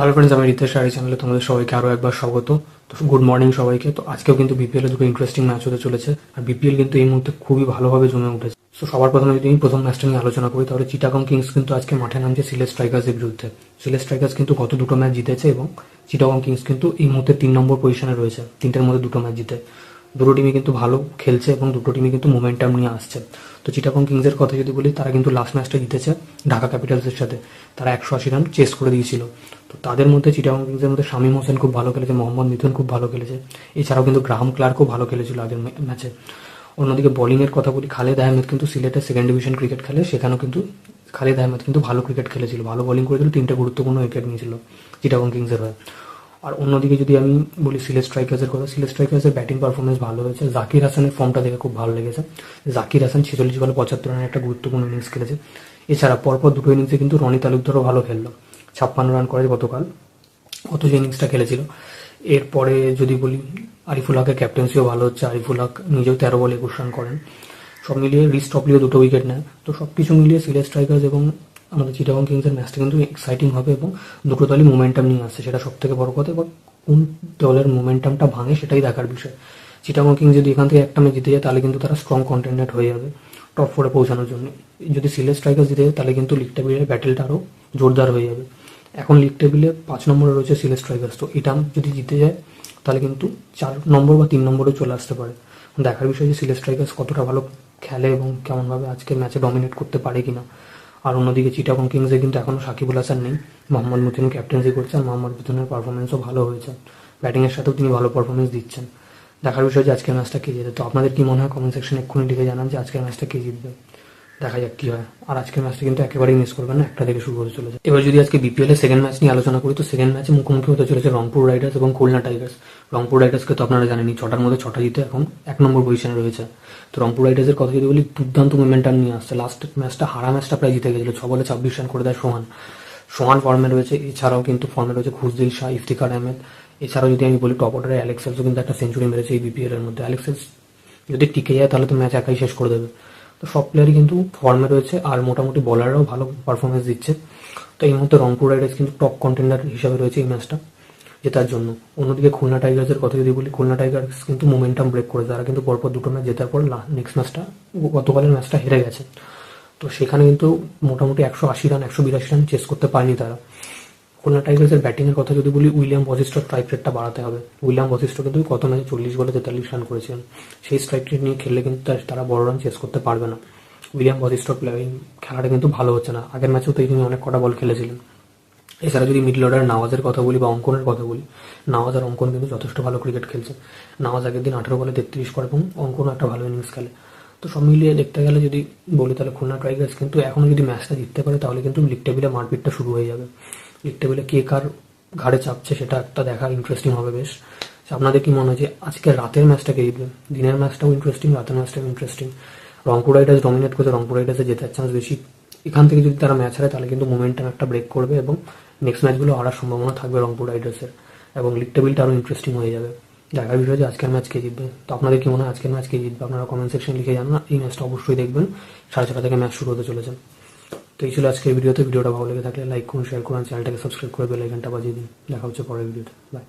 Hello friends আমি রিতেশ রায় চ্যানেলে তোমাদের সবাইকে আরও একবার স্বাগত। তো গুড মর্নিং সবাইকে। তো আজকেও কিন্তু বিপিএল দুটো ইন্টারেস্টিং ম্যাচ হতে চলেছে। আর বিপিএল কিন্তু এই মুহূর্তে খুবই ভালোভাবে জমে উঠেছে। তো সবার প্রথমে যদি আমি প্রথম ম্যাচটা নিয়ে আলোচনা করি, তাহলে চিটাগং কিংস কিন্তু আজকে মাঠে নামছে সিলেট স্ট্রাইকার্সের বিরুদ্ধে। সিলেট স্ট্রাইকার্স কিন্তু গত দুটো ম্যাচ জিতেছে এবং চিটাগং কিংস কিন্তু এই মুহূর্তে তিন নম্বর পজিশনে রয়েছে, তিনটের মধ্যে দুটো ম্যাচ জিতে। দুটো টিমই কিন্তু ভালো খেলছে এবং দুটো টিমই কিন্তু মোমেন্টাম নিয়ে আসছে। তো চিটাগং কিংসের কথা যদি বলি, তারা কিন্তু লাস্ট ম্যাচটা জিতেছে ঢাকা ক্যাপিটালসের সাথে। তারা একশো আশি রান চেস করে দিয়েছিল। তো তাদের মধ্যে চিটাগং কিংসের মধ্যে শামীম হোসেন খুব ভালো খেলেছে, মোহাম্মদ মিথুন খুব ভালো খেলেছে। এছাড়াও কিন্তু গ্রাহাম ক্লার্কও ভালো খেলেছিল আগের ম্যাচে অন্যদিকে বোলিংয়ের কথা বলি, খালেদ আহমেদ কিন্তু সিলেটের সেকেন্ড ডিভিশন ক্রিকেট খেলে, সেখানেও কিন্তু খালেদ আহমেদ কিন্তু ভালো ক্রিকেট খেলেছিল। ভালো বোলিং করেছিল, তিনটে গুরুত্বপূর্ণ উইকেট নিয়েছিল চিটাগং কিংসের হয়ে। আর অন্যদিকে যদি আমি বলি সিলেট স্ট্রাইকার্সের কথা, সিলেট স্ট্রাইকার্সের ব্যাটিং পারফরমেন্স ভালো হয়েছে। জাকির হাসানের ফর্মটা দেখে খুব ভালো লেগেছে। জাকির হাসান ছেচল্লিশ বলে পঁচাত্তর রানের একটা গুরুত্বপূর্ণ ইনিংস খেলেছে। এছাড়া পরপর দুটো ইনিংসে কিন্তু রনি তালুকদারও ভালো খেললো। ছাপ্পান্ন রান করে গতকাল। গত যে ইনিংসটা খেলেছিল। এরপরে যদি বলি, আরিফুল হকের ক্যাপ্টেন্সিও ভালো হচ্ছে। আরিফুল হক নিজেও তেরো বলে একুশ রান করেন। সব মিলিয়ে রিস্ট টপলিও দুটো উইকেট নেয়। তো সব কিছু মিলিয়ে সিলেট স্ট্রাইকার্স এবং আমাদের চিটাগং কিংসের ম্যাচটা কিন্তু এক্সাইটিং হবে এবং দুটো দলই মোমেন্টাম নিয়ে আসছে, সেটা সব থেকে বড় কথা এবং কোন দলের মোমেন্টামটা ভাঙে সেটাই দেখার বিষয়। চিটাগং কিংস যদি এখান থেকে একটা ম্যাচ জিতে যায়, তাহলে কিন্তু তারা স্ট্রং কন্টেন্ডেন্ট হয়ে যাবে টপ ফোরে পৌঁছানোর জন্য। যদি সিলেট স্ট্রাইকার্স জিতে যায়, তাহলে কিন্তু লিগ টেবিলের ব্যাটেলটা আরও জোরদার হয়ে যাবে। এখন লিগ টেবিলে পাঁচ নম্বরে রয়েছে সিলেট স্ট্রাইকার্স তো এটা যদি জিতে যায়, তাহলে কিন্তু চার নম্বর বা তিন নম্বরে চলে আসতে পারে। দেখার বিষয় যে সিলেট স্ট্রাইকার্স কতটা ভালো খেলে এবং কেমনভাবে আজকে ম্যাচে ডমিনেট করতে পারে কিনা। আর অন্যদিকে চিটাগং কিংসে কিন্তু এখনও সাকিবুল হাসান নেই, মোহাম্মদ মুতিন ক্যাপ্টেন্সি করছেন, মোহাম্মদ মুতিনের পারফরমেন্সও ভালো হয়েছে। ব্যাটিংয়ের সাথেও তিনি ভালো পারফরমেন্স দিচ্ছেন। দেখার বিষয় যে আজকের ম্যাচটা কে জিতে তো আপনাদের কি মনে হয়? কমেন্ট সেকশনে এক্ষুনি লিখে জানান যে আজকের ম্যাচটা কে জিতবে। দেখা যাক কি হয়। আর আজকের ম্যাচটা কিন্তু একেবারেই মিস করবেন না, একটা থেকে শুরু হতে চলেছে। এবার যদি আজকে বিপিএল এর সেকেন্ড ম্যাচ নিয়ে আলোচনা করি, তো সেকেন্ড ম্যাচে মুখোমুখি হতে চলেছে রংপুর রাইডার্স এবং খুলনা টাইগার্স রংপুর রাইডার্সকে তো আপনারা জানেনই, ছটার মধ্যে ছটা জিতে এখন এক নম্বর পজিশনে রয়েছে। তো রংপুর রাইডার্সের কথা যদি বলি, দুর্দান্ত মুভমেন্টাম নিয়ে আসছে। লাস্ট ম্যাচটা হারা ম্যাচটা প্রায় জিতে গেছিল, ছ বলে ছাব্বিশ রান করে দেয় সোহান। সোহান ফর্মে রয়েছে, এছাড়াও কিন্তু ফর্মে রয়েছে খুশদিল শাহ ইফতিকার আহমেদ। এছাড়াও যদি আমি বলি টপ অর্ডারে অ্যালেক্সেলসও কিন্তু একটা সেঞ্চুরি মেরেছে এই বিপিএল এর মধ্যে। অ্যালেক্সেলস যদি টিকে যায়, তাহলে তো ম্যাচ একাই শেষ করে দেবে। তো সব প্লেয়ারই কিন্তু ফর্মে রয়েছে আর মোটামুটি বলাররাও ভালো পারফরমেন্স দিচ্ছে। তো এই মুহূর্তে রংপুর রাইডার্স কিন্তু টপ কন্টেন্ডার হিসাবে রয়েছে এই ম্যাচটা জেতার জন্য। অন্যদিকে খুলনা টাইগার্সের কথা যদি বলি, খুলনা টাইগার্স কিন্তু মোমেন্টাম ব্রেক করে তারা কিন্তু পরপর দুটো ম্যাচ জেতার পর নেক্সট ম্যাচটা গতকালের ম্যাচটা হেরে গেছে। তো সেখানে কিন্তু মোটামুটি একশো আশি রান একশো বিরাশি রান চেস করতে পারেনি তারা। খুলনা টাইগার্সের ব্যাটিংয়ের কথা যদি বলি, উইলিয়াম বজিস্টোর স্ট্রাইক রেটটা বাড়াতে হবে। উইলিয়াম বজিস্টো কিন্তু কত ম্যাচে চল্লিশ বলে তেতাল্লিশ রান করেছিলেন। সেই স্ট্রাইক রেট নিয়ে খেললে কিন্তু তারা বড় রান চেস করতে পারবে না। উইলিয়াম বজিস্টোর প্লেয়ারিং খেলাটা কিন্তু ভালো হচ্ছে না। আগের ম্যাচেও তো তিনি অনেক কটা বল খেলেছিলেন। এছাড়া যদি মিডল অর্ডার নাওয়াজের কথা বলি বা অঙ্কনের কথা বলি, নাওয়াজ আর অঙ্কন কিন্তু যথেষ্ট ভালো ক্রিকেট খেলছে। নাওয়াজ আগের দিন আঠেরো বলে তেত্রিশ করে এবং অঙ্কন একটা ভালো ইনিংস খেলে। তো সব মিলিয়ে দেখতে গেলে যদি বলি তাহলে খুলনা টাইগার্স কিন্তু এখনও যদি ম্যাচটা জিততে পারে, তাহলে কিন্তু লিগ টেবিলে মারপিটটা শুরু হয়ে যাবে। লিগ টেবিলে কে কার ঘাড়ে চাপছে সেটা একটা দেখা ইন্টারেস্টিং হবে বেশ। আপনাদের কি মনে হয় যে আজকে রাতের ম্যাচটা কে জিতবে? দিনের ম্যাচটাও ইন্টারেস্টিং রাতের ম্যাচটাও ইন্টারেস্টিং রংপুর রাইডার্স ডমিনেট করছে, রংপুর রাইডার্সে জেতার চান্স বেশি। এখান থেকে যদি তারা ম্যাচ হারে তাহলে কিন্তু মোমেন্টাম একটা ব্রেক করবে এবং নেক্সট ম্যাচগুলো হারার সম্ভাবনা থাকবে রংপুর রাইডার্সের এবং লিগ টেবিলটা আরও ইন্টারেস্টিং হয়ে যাবে। দেখার বিষয় যে আজকের ম্যাচ কে জিতবে। তো আপনাদের কি মনে হয় আজকের ম্যাচ কে জিতবে? আপনারা কমেন্ট সেকশন লিখে জানান। এই ম্যাচটা অবশ্যই দেখবেন। সাড়ে ছটা থেকে ম্যাচ শুরু হতে চলেছে। তো এই ছিল আজকের ভিডিওতে। ভিডিওটা ভালো লেগে থাকলে লাইক করুন শেয়ার করুন চ্যানেলটাকে সাবস্ক্রাইব করে বেল আইকনটা বাজিয়ে দিন। দেখা হচ্ছে পরের ভিডিওতে বাই